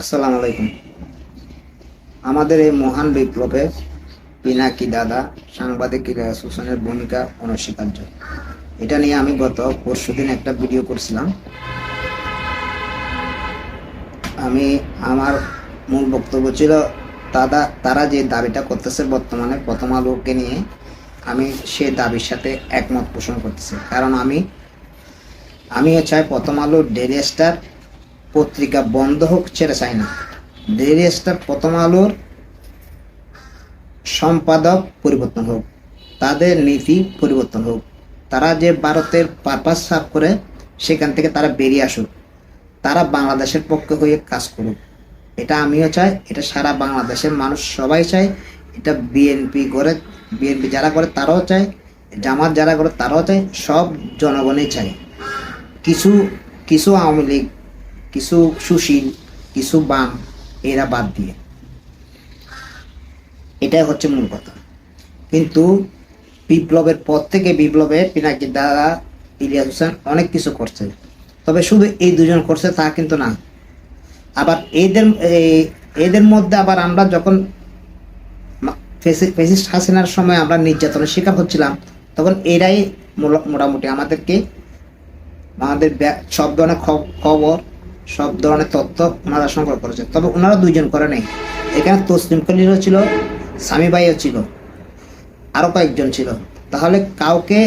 আসসালামু আলাইকুম। আমাদের এই মহান বিপ্লবে পিনাকি দাদা সাংবাদিক ইলিয়াস হোসেনের ভূমিকা অনস্বীকার্য। এটা নিয়ে আমি গত পরশুদিন একটা ভিডিও করছিলাম। আমি, আমার মূল বক্তব্য ছিল, দাদা, তারা যে দাবিটা করতেছে বর্তমানে প্রথম আলোকে নিয়ে, আমি সে দাবির সাথে একমত পোষণ করতেছি। কারণ আমি আমিও চাই প্রথম আলো ডেলি স্টার পত্রিকা বন্ধ হোক, ছেড়ে চাই না। ডেইলি স্টার প্রথম আলোর সম্পাদক পরিবর্তন হোক, তাদের নীতি পরিবর্তন হোক। তারা যে ভারতের পারপাস সাফ করে, সেখান থেকে তারা বেরিয়ে আসুক। তারা বাংলাদেশের পক্ষে হয়ে কাজ করুক। এটা আমিও চাই, এটা সারা বাংলাদেশের মানুষ সবাই চায়। এটা বিএনপি করে বিএনপি যারা করে তারাও চায়, জামাত যারা করে তারাও চায়, সব জনগণই চায়। কিছু কিছু আওয়ামী লীগ কিছু সুশীল, কিছু বাম, এরা বাদ দিয়ে। এটাই হচ্ছে মূল কথা। কিন্তু বিপ্লবের পর থেকে বিপ্লবের পিনাকি দ্বারা ইলিয়াস হোসেন অনেক কিছু করছে। তবে শুধু এই দুজন করছে তা কিন্তু না। আবার এদের এদের মধ্যে আবার আমরা যখন ফেসিস্ট হাসিনার সময় আমরা নির্যাতনের শিকার হচ্ছিলাম, তখন এরাই মোটামুটি আমাদেরকে, আমাদের সব ধরনের খবর সব ধরনের তথ্য ওনারা সংগ্রহ করেছে তবে ওনারা দুইজন করে নেই। এখানে তসলিম কলিরও ছিল স্বামী ভাইও ছিল আরও কয়েকজন ছিল। তাহলে কাউকে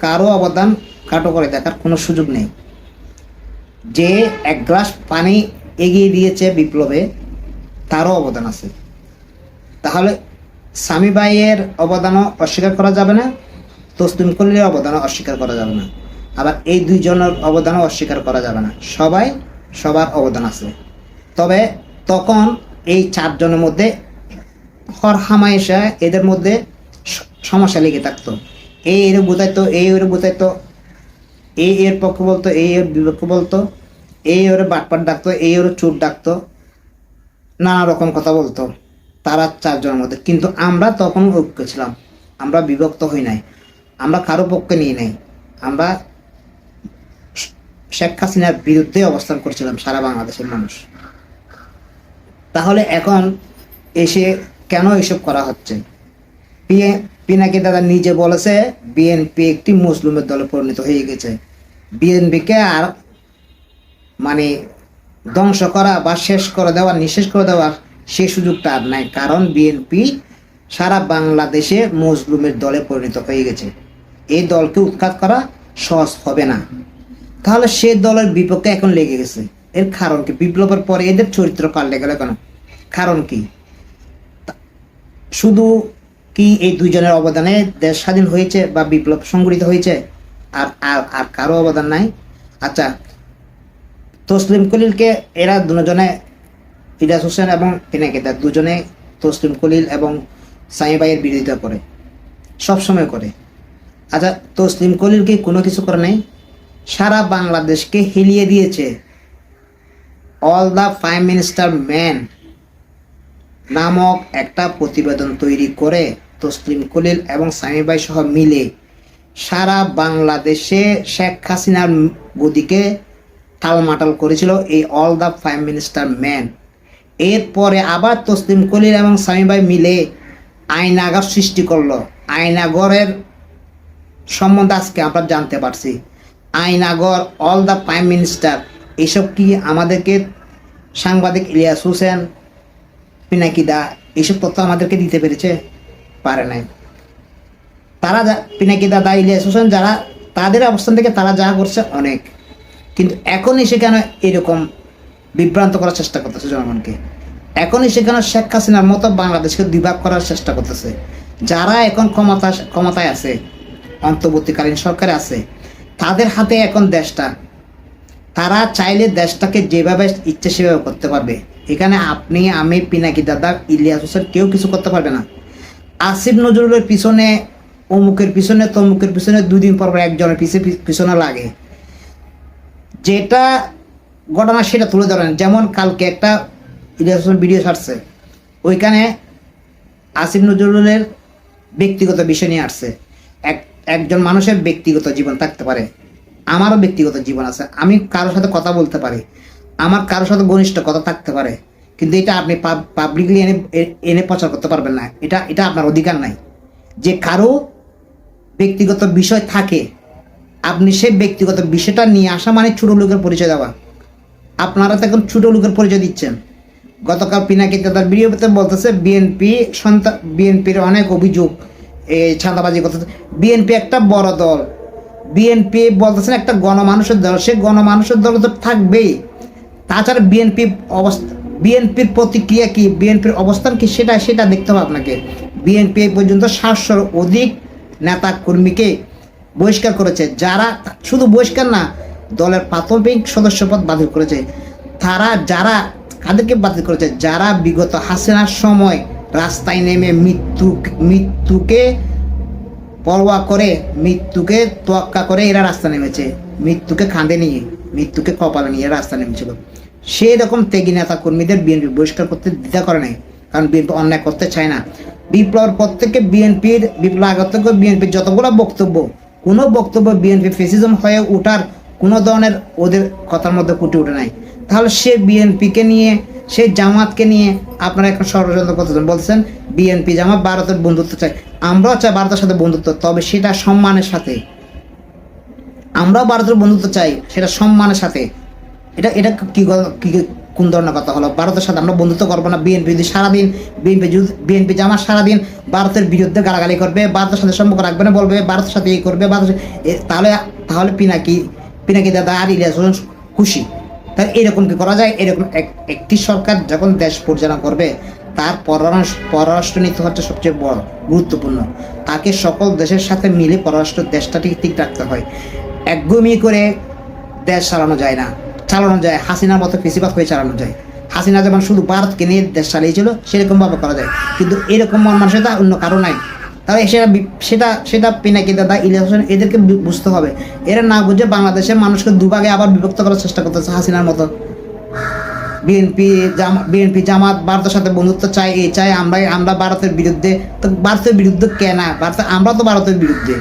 কারও অবদান কাটো করে দেখার কোনো সুযোগ নেই। যে এক গ্লাস পানি এগিয়ে দিয়েছে বিপ্লবে, তারও অবদান আছে। তাহলে স্বামী ভাইয়ের অবদানও অস্বীকার করা যাবে না, তসলিম কলির অবদানও অস্বীকার করা যাবে না। আবার এই দুইজনের অবদানও অস্বীকার করা যাবে না। সবাই সবার অবদান আছে। তবে তখন এই চারজনের মধ্যে হর হামায়েশা এদের মধ্যে সমস্যা লেগে থাকতো। এই এর বুঝাইতো এই ওর বোঝাইতো এই এর পক্ষে বলতো এই এর বিপক্ষে বলতো এই ওরে বাটপাট ডাকতো এই ওর চুপ ডাকতো, নানা রকম কথা বলতো তারা চারজনের মধ্যে। কিন্তু আমরা তখন ঐক্য ছিলাম। আমরা বিভক্ত হই নাই। আমরা কারও পক্ষে নিয়ে নাই। আমরা শেখ হাসিনার বিরুদ্ধে অবস্থান করছিলাম সারা বাংলাদেশের মানুষ। তাহলে এখন এসে কেন এসব করা হচ্ছে? পিনাকি দাদা নিজে বলেছে বিএনপি একটি মুসলিমের দলে পরিণত হয়ে গেছে। বিএনপিকে আর মানে ধ্বংস করা বা শেষ করে দেওয়া, নিঃশেষ করে দেওয়ার সে সুযোগটা আর নাই, কারণ বিএনপি সারা বাংলাদেশে মজলুমের দলে পরিণত হয়ে গেছে। এই দলকে উৎখাত করা সহজ হবে না। তাহলে সে দলের বিপক্ষে এখন লেগে গেছে। এর কারণ কি? বিপ্লবের পরে এদের চরিত্র পাল্টে গেল কেন? কারণ কি? শুধু কি এই দুইজনের অবদানে দেশ স্বাধীন হয়েছে বা বিপ্লব সংগঠিত হয়েছে? আর আর আর কারও অবদান নাই? আচ্ছা তসলিম কলিলকে এরা দুজনে ইলিয়াস হোসেন এবং পিনাকিদা দুজনে তসলিম কলিল এবং সাই ভাইয়ের বিরোধিতা করে। সবসময় করে। আচ্ছা তসলিম কলিল কি কোনো কিছু করে নাই? সারা বাংলাদেশকে হিলিয়ে দিয়েছে। All the prime minister man নামক একটা প্রতিবেদন তৈরি করে তসলিম কলিল এবং সামি ভাই সহ মিলে সারা বাংলাদেশে শেখ হাসিনার গদিকে টালমাটাল করেছিল এই all the prime minister man এরপরে আবার তসলিম কলিল এবং সামি ভাই মিলে আইনাগর সৃষ্টি করল। আইনাগরের সম্বন্ধে আজকে আমরা জানতে পারছি। আইনাগর অল দ্য প্রাইম মিনিস্টার এসব কি আমাদেরকে সাংবাদিক ইলিয়াস হোসেন, পিনাকি দা এইসব তথ্য আমাদেরকে দিতে পেরেছে? পারে নাই। তারা যা, পিনাকি দাদা ইলিয়াস হোসেন যারা, তাদের অবস্থান থেকে তারা যা করছে অনেক। কিন্তু এখন এসে কেন এরকম বিভ্রান্ত করার চেষ্টা করতেছে জনগণকে। এখন এসে কেন শেখ হাসিনার মতো বাংলাদেশকে বিভাগ করার চেষ্টা করতেছে। যারা এখন ক্ষমতা, ক্ষমতায় আছে, অন্তর্বর্তীকালীন সরকারে আছে তাদের হাতে এখন দেশটা। তারা চাইলে দেশটাকে যেভাবে ইচ্ছে সেভাবে করতে পারবে। এখানে আপনি, আমি, পিনাকি দাদা, ইলিয়াস হোসেন কেউ কিছু করতে পারবে না। আসিফ নজরুলের পিছনে, অমুকের পিছনে, তমুকের পিছনে দুই দিন পর পর একজনের পিছে পিছনে লাগে। যেটা ঘটনা সেটা তুলে ধরেন। যেমন কালকে একটা ইলিয়াস হোসেন ভিডিও ছাড়ছে। ওইখানে আসিফ নজরুলের ব্যক্তিগত বিষয় নিয়ে আসছে। এক একজন মানুষের ব্যক্তিগত জীবন থাকতে পারে। আমারও ব্যক্তিগত জীবন আছে। আমি কারোর সাথে কথা বলতে পারি। আমার কারোর সাথে ঘনিষ্ঠ কথা থাকতে পারে। কিন্তু এটা আপনি পাবলিকলি এনে এনে প্রচার করতে পারবেন না। এটা এটা আপনার অধিকার নাই। যে কারও ব্যক্তিগত বিষয় থাকে, আপনি সেই ব্যক্তিগত বিষয়টা নিয়ে আসা মানে ছোট লোকের পরিচয় দেওয়া। আপনারা তো এখন ছোট লোকের পরিচয় দিচ্ছেন। গতকাল পিনাকি তার ভিডিওতে বলতেছে বিএনপি সন্তান বিএনপির অনেক অভিযোগ। এই ছাঁদাবাজি করতেছে। বিএনপি একটা বড় দল। বিএনপি বলতেছেন একটা গণমানুষের দল। সে গণমানুষের দল তো থাকবেই। তাছাড়া বিএনপি অবস্থা, বিএনপির প্রতিক্রিয়া কি, বিএনপির অবস্থান কি, সেটা সেটা দেখতে হবে আপনাকে। বিএনপি পর্যন্ত সাতশোর অধিক নেতা কর্মীকে বহিষ্কার করেছে। যারা, শুধু বহিষ্কার না, দলের প্রাথমিক সদস্যপদ বাতিল করেছে। তারা, যারা, কাদেরকে বাতিল করেছে? যারা বিগত হাসিনার সময় রাস্তায় নেমে মৃত্যু মৃত্যুকে পরোয়া করে, মৃত্যুকে তোয়াক্কা করে এরা রাস্তা নেমেছে। মৃত্যুকে খাঁদে নিয়ে, মৃত্যুকে কপালে নিয়ে রাস্তা নেমেছিল। সেই রকম ত্যাগী নেতা কর্মীদের বিএনপি বহিষ্কার করতে দ্বিধা করে নাই, কারণ বিএনপি অন্যায় করতে চায় না। বিপ্লবের পর থেকে বিএনপির বিপ্লব আগত বিএনপির যতগুলো বক্তব্য, কোনো বক্তব্য বিএনপি ফেসিজম হয়ে ওঠার কোনো ধরনের ওদের কথার মধ্যে ফুটে ওঠে নাই। তাহলে সে বিএনপিকে নিয়ে সেই জামাতকে নিয়ে আপনারা এখন ষড়যন্ত্র করতেছেন, বলছেন বিএনপি জামাত ভারতের বন্ধুত্ব চাই। আমরাও চাই ভারতের সাথে বন্ধুত্ব, তবে সেটা সম্মানের সাথে। আমরাও ভারতের বন্ধুত্ব চাই, সেটা সম্মানের সাথে। এটা এটা কি কোন ধরনের কথা হলো? ভারতের সাথে আমরা বন্ধুত্ব করব না বিএনপি যদি সারাদিন বিএনপি বিএনপি জামাত সারাদিন ভারতের বিরুদ্ধে গালাগালি করবে, ভারতের সাথে সম্পর্ক রাখবে না বলবে, ভারতের সাথে এই করবে, ভারতের তাহলে তাহলে পিনাকি পিনাকি দাদা আর ইলিয়াস খুশি। তাহলে এরকম কি করা যায়? এরকম এক- একটি সরকার যখন দেশ পরিচালনা করবে, তার পররাষ্ট্র পররাষ্ট্র নীতি হচ্ছে সবচেয়ে বড়, গুরুত্বপূর্ণ। তাকে সকল দেশের সাথে মিলে পররাষ্ট্র দেশটাকে ঠিক ঠিক রাখতে হয়। একগুমি করে দেশ চালানো যায় না, চালানো যায়। হাসিনার মতো ফেসিবাদ হয়ে চালানো যায়। হাসিনা যেমন শুধু ভারতকে নিয়ে দেশ চালিয়েছিল, সেরকমভাবে করা যায়। কিন্তু এরকম মন মানসিকতা অন্য কারও নাই। তাহলে সেটা সেটা সেটা পিনাকি দাদা, ইলিয়াস হোসেন, এদেরকে বুঝতে হবে। এরা না বুঝে বাংলাদেশের মানুষকে দুভাগে আবার বিভক্ত করার চেষ্টা করতেছে হাসিনার মতো। বিএনপি জামা বিএনপি জামাত ভারতের সাথে বন্ধুত্ব চাই এই চাই আমরা আমরা ভারতের বিরুদ্ধে। তো ভারতের বিরুদ্ধে কেনা ভারত, আমরা তো ভারতের বিরুদ্ধে।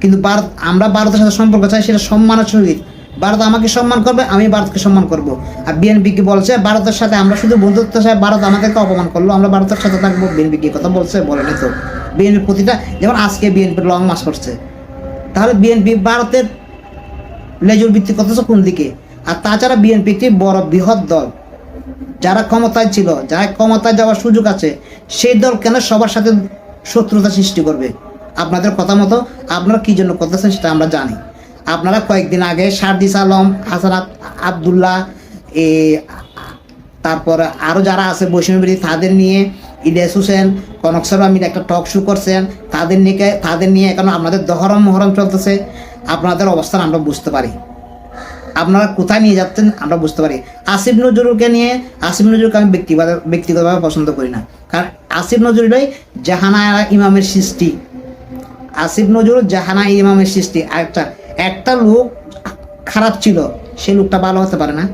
কিন্তু ভারত, আমরা ভারতের সাথে সম্পর্ক চাই, সেটা সম্মানের সহিত। ভারত আমাকে সম্মান করবে, আমি ভারতকে সম্মান করব। আর বিএনপি কি বলছে? ভারতের সাথে আমরা শুধু বন্ধুত্ব চাই, ভারত আমাদেরকে অপমান করল, আমরা ভারতের সাথে থাকব বিএনপি কি কথা বলছে? বলেনি তো। বিএনপি প্রতিটা, যেমন আজকে বিএনপি লং মাস করছে। তাহলে বিএনপি ভারতের লেজুর ভিত্তি করতেছে কোন দিকে? আর তাছাড়া বিএনপি একটি বড় বৃহৎ দল। যারা ক্ষমতায় ছিল, যারা ক্ষমতায় যাওয়ার সুযোগ আছে, সেই দল কেন সবার সাথে শত্রুতা সৃষ্টি করবে? আপনাদের কথা মতো আপনারা কি জন্য করতেছেন সেটা আমরা জানি। আপনারা কয়েকদিন আগে সারদিস আলম হাসানাত আবদুল্লাহ, এ, তারপর আরও যারা আছে বৈষ্ণবী তাদের নিয়ে ইলিয়াস হোসেন কনক শর্মা মিলে একটা টক শো করছেন, তাদের নিয়ে তাদের নিয়ে এখন আপনাদের দহরম মহরম চলতেছে। আপনাদের অবস্থান আমরা বুঝতে পারি। আপনারা কোথায় নিয়ে যাচ্ছেন আমরা বুঝতে পারি। আসিফ নজরুলকে নিয়ে আসিফ নজরুলকে আমি ব্যক্তিগত ব্যক্তিগতভাবে পছন্দ করি না। কারণ আসিফ নজরুলই জাহানা ইমামের সৃষ্টি। আসিফ নজরুল জাহানা ইমামের সৃষ্টি। একটা একটা লোক খারাপ ছিল, সে লোকটা ভালো হতে পারে না।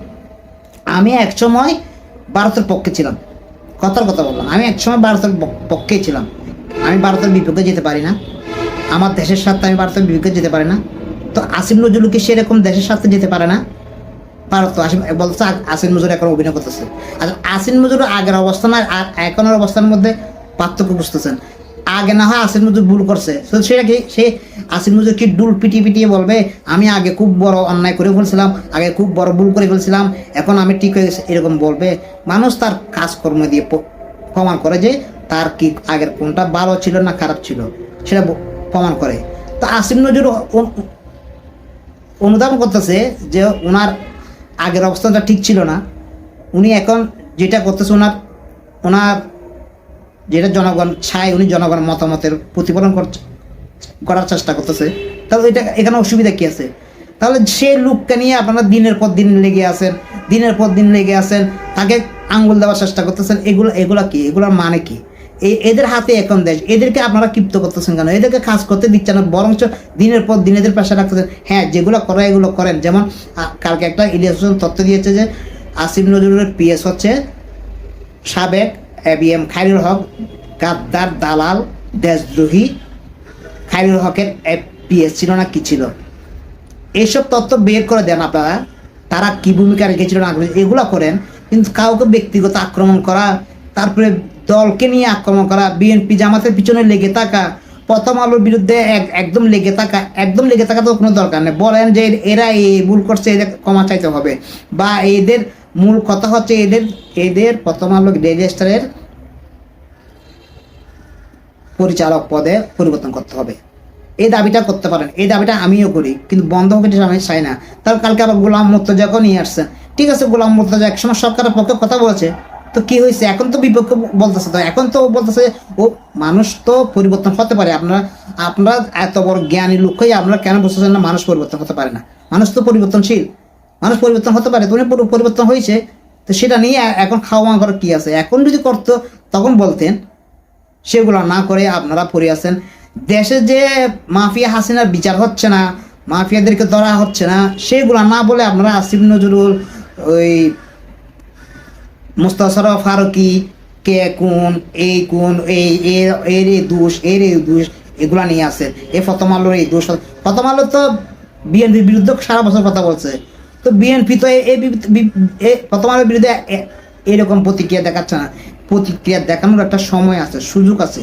আমি এক সময় ভারতের পক্ষে ছিলাম। কথার কথা বললাম। আমি একসময় ভারতের পক্ষেই ছিলাম। আমি ভারতের বিপক্ষে যেতে পারি না। আমার দেশের স্বার্থে আমি ভারতের বিপক্ষে যেতে পারি না। তো আসিম নজরুলকে সেরকম দেশের স্বার্থে যেতে পারে না? ভারত তো আসিম বলছে আসিম নজরুল এখন অভিনয় করতেছে। আর আসিম নজরুল আগের অবস্থান আর এখনের অবস্থানের মধ্যে পার্থক্য বুঝতেছেন। আগে না হয় আসিফ নজরুল ভুল করছে। তো সেটা কি? সে আসিফ নজরুল কি ডুল পিটিয়ে পিটিয়ে বলবে? আমি আগে খুব বড় অন্যায় করে ফেলছিলাম, আগে খুব বড় ভুল করে ফেলছিলাম, এখন আমি ঠিক হয়ে গেছি, এরকম বলবে। মানুষ তার কাজকর্ম দিয়ে প্রমাণ করে যে তার কি আগের কোনটা ভালো ছিল না খারাপ ছিল, সেটা প্রমাণ করে। তো আসিফ নজরুল ও- অনুধাবন করতেছে যে ওনার আগের অবস্থাটা ঠিক ছিল না। উনি এখন যেটা করতেছে, ওনার ওনার যেটা জনগণ চায়, উনি জনগণের মতামতের প্রতিফলন করার চেষ্টা করতেছে। তাহলে এটা, এখানে অসুবিধা কি আছে? তাহলে সেই লোককে নিয়ে আপনারা দিনের পর দিন লেগে আছেন, দিনের পর দিন লেগে আছেন, তাকে আঙ্গুল দেওয়ার চেষ্টা করতেছেন, এগুলো, এগুলা কি? এগুলোর মানে কি? এদের হাতে এখন দেশ, এদেরকে আপনারা ক্ষিপ্ত করতেছেন কেন? এদেরকে কাজ করতে দিচ্ছেন না, বরঞ্চ দিনের পর দিন এদের পেশা রাখতেছেন। হ্যাঁ যেগুলো করে এগুলো করেন। যেমন কালকে একটা ইলিয়াস তথ্য দিয়েছে যে, আসিফ নজরুলের পিএস হচ্ছে সাবেক এবিএম খাইরুল হক, গাদ্দার দালাল, দেশদ্রোহী, খাইরুল হকের পিএস ছিল না, কি ছিল? এইসব তথ্য বের করে দেন আপনারা। তারা কি ভূমিকা রেখেছিল, না এগুলো করেন। কিন্তু কাউকে ব্যক্তিগত আক্রমণ করা, তারপরে দলকে নিয়ে আক্রমণ করা, বিএনপি জামাতের পিছনে লেগে থাকা প্রথম আলোর বিরুদ্ধে এক- একদম লেগে থাকা, একদম লেগে থাকা তো কোনো দরকার নেই। বলেন যে এরা এই ভুল করছে, এদের ক্ষমা চাইতে হবে। বা এদের মূল কথা হচ্ছে এদের এদের প্রথম আলো রেজিস্টারের পরিচালক পদে পরিবর্তন করতে হবে। এই দাবিটা করতে পারেন। এই দাবিটা আমিও করি, কিন্তু বন্ধ হবে আমি চাই না। তার কালকে আবার গোলাম মুর্তজাকেও নিয়ে আসছেন ঠিক আছে, গোলাম মুর্তজা একসময় সরকারের পক্ষে কথা বলেছে। তো কি হয়েছে? এখন তো বিপক্ষে বলতেছে এখন তো বলতেছে ও, মানুষ তো পরিবর্তন হতে পারে। আপনারা আপনারা এত বড় জ্ঞানী লোক হয়ে আপনারা কেন বুঝতেছেন না মানুষ পরিবর্তন হতে পারে না? মানুষ তো পরিবর্তনশীল। মানুষ পরিবর্তন হতে পারে তুমি পরিবর্তন হয়েছে। তো সেটা নিয়ে এখন খাওয়া করার কি আছে? এখন যদি করতো, তখন বলতেন, সেগুলো না করে আপনারা পড়ে আছেন। দেশে যে মাফিয়া হাসিনার বিচার হচ্ছে না, মাফিয়াদেরকে ধরা হচ্ছে না, সেগুলো না বলে আপনারা আসিফ নজরুল, ওই মুস্তাসরা ফারুকি, কে কোন, এই কোন, এই এর এই দোষ এর এই দোষ, এগুলা নিয়ে আসে এই প্রথম আলোর এই দোষ। প্রথম আলো তো বিএনপির বিরুদ্ধে সারা বছর কথা বলছে। তো বিএনপি তো এই- প্রথম আলোর বিরুদ্ধে এরকম প্রতিক্রিয়া দেখাচ্ছে না। প্রতিক্রিয়া দেখানোর একটা সময় আছে, সুযোগ আছে।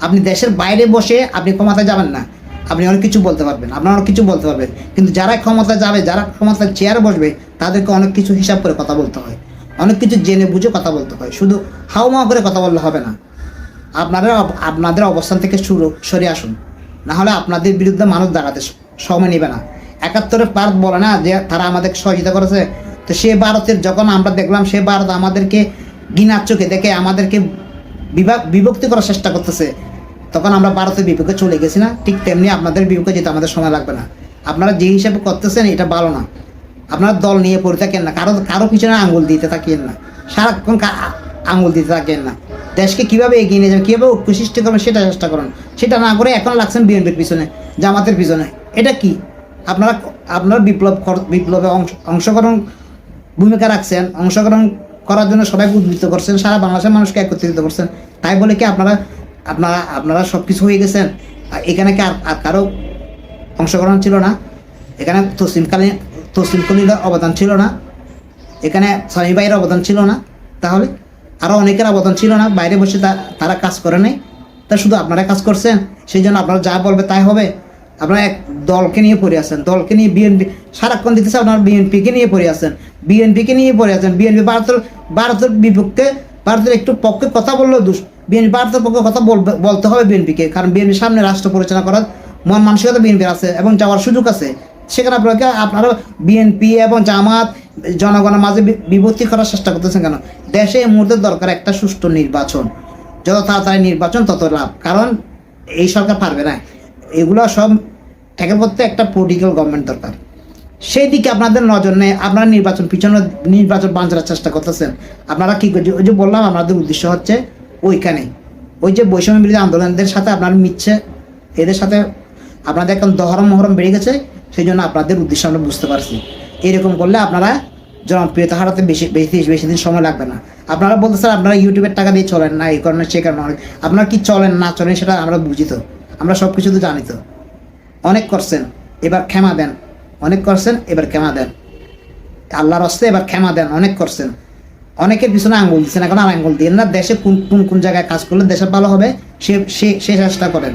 আপনি দেশের বাইরে বসে আপনি ক্ষমতায় যাবেন না। আপনি অনেক কিছু বলতে পারবেন, আপনার অনেক কিছু বলতে পারবেন। কিন্তু যারা ক্ষমতায় যাবে, যারা ক্ষমতায় চেয়ারে বসবে, তাদেরকে অনেক কিছু হিসাব করে কথা বলতে হয়। অনেক কিছু জেনে বুঝে কথা বলতে হয়। শুধু হাওয়া করে কথা বললে হবে না। আপনারা আপনাদের অবস্থান থেকে সরে আসুন। না হলে আপনাদের বিরুদ্ধে মানুষ দাঁড়াতে সময় নেবে না। একাত্তরের ভারত বলে না যে তারা আমাদের সহযোগিতা করেছে। তো সে ভারতের যখন আমরা দেখলাম, সে ভারত আমাদেরকে ঘৃণার চোখে দেখে আমাদেরকে বিভাগ বিভক্তি করার চেষ্টা করতেছে। তখন আমরা ভারতের বিপক্ষে চলে গেছি না। ঠিক তেমনি আপনাদের বিপক্ষে যেতে আমাদের সময় লাগবে না। আপনারা যে হিসাবে করতেছেন, এটা ভালো না। আপনারা দল নিয়ে পড়ে থাকেন না, কারও কারও পিছনে আঙুল দিতে থাকেন না, সারাক্ষণ আঙুল দিতে থাকেন না। দেশকে কীভাবে এগিয়ে নিয়ে যাবেন, কীভাবে ঐক্য সৃষ্টি করবেন সেটা চেষ্টা করুন। সেটা না করে এখন লাগছেন বিএনপির পিছনে, জামাতের পিছনে। এটা কি? আপনারা আপনারা বিপ্লব বিপ্লবে অংশ- অংশগ্রহণ ভূমিকা রাখছেন, অংশগ্রহণ করার জন্য সবাইকে উদ্বৃত্ত করছেন, সারা বাংলাদেশের মানুষকে একত্রিত করছেন। তাই বলে কি আপনারা আপনারা আপনারা সব কিছু হয়ে গেছেন? এখানে কি আর কারও অংশগ্রহণ ছিল না? এখানে তসলিমকালীন তসলিমকলির অবদান ছিল না। এখানে স্বামী ভাইয়ের অবদান ছিল না। তাহলে আরও অনেকের অবদান ছিল না। বাইরে বসে তারা কাজ করে নাই। তা শুধু আপনারা কাজ করছেন। সেই জন্য আপনারা যা বলবে তাই হবে। আপনারা এক দলকে নিয়ে পড়ে আছেন। দলকে নিয়ে বিএনপি সারাক্ষণ দিতেছে আপনারা বিএনপিকে নিয়ে পড়ে আছেন। বিএনপিকে নিয়ে পড়ে আছেন। বিএনপি ভারতের ভারতের বিপক্ষে ভারতের একটু পক্ষে কথা বললেও দোষ বিএনপি ভারতের পক্ষে কথা বলতে হবে বিএনপিকে। কারণ বিএনপির সামনে রাষ্ট্র পরিচালনা করার মন মানসিকতা বিএনপির আছে এবং যাওয়ার সুযোগ আছে। সেখানে আপনাকে আপনারা বিএনপি এবং জামাত, জনগণের মাঝে বিভক্তি করার চেষ্টা করতেছেন কেন? দেশে এই মুহূর্তে দরকার একটা সুষ্ঠু নির্বাচন। যত তাড়াতাড়ি নির্বাচন, তত লাভ। কারণ এই সরকার পারবে না। এগুলো সব একের করতে একটা পলিটিক্যাল গভর্নমেন্ট দরকার। সেই দিকে আপনাদের নজর নেই। আপনারা নির্বাচন পিছনে নির্বাচন বাঁচার চেষ্টা করতেছেন। আপনারা কি ওই যে বললাম আপনাদের উদ্দেশ্য হচ্ছে ওইখানে। ওই যে বৈষম্য বিরোধী আন্দোলনদের সাথে আপনারা মিচ্ছে এদের সাথে আপনাদের এখন দহরম মহরম বেড়ে গেছে। সেই জন্য আপনাদের উদ্দেশ্য আমরা বুঝতে পারছি। এরকম করলে আপনারা জনপ্রিয়তা হারাতে বেশি বেশি বেশি দিন সময় লাগবে না। আপনারা বলতে স্যার আপনারা ইউটিউবের টাকা দিয়ে চলেন না, এই কারণে সে কারণে অনেক আপনারা কি চলেন, না চলেন সেটা আমরা বুঝি তো। আমরা সব কিছু তো জানি তো। অনেক করছেন, এবার ক্ষমা দেন। অনেক করছেন, এবার ক্ষমা দেন। আল্লাহর হস্তে এবার ক্ষমা দেন, অনেক করছেন। অনেকের পিছনে আঙ্গুল দিচ্ছেন, এখন আর আঙ্গুল দিয়ে না, দেশে কোন কোন কোন জায়গায় কাজ করলে দেশে ভালো হবে সে সে চেষ্টা করেন।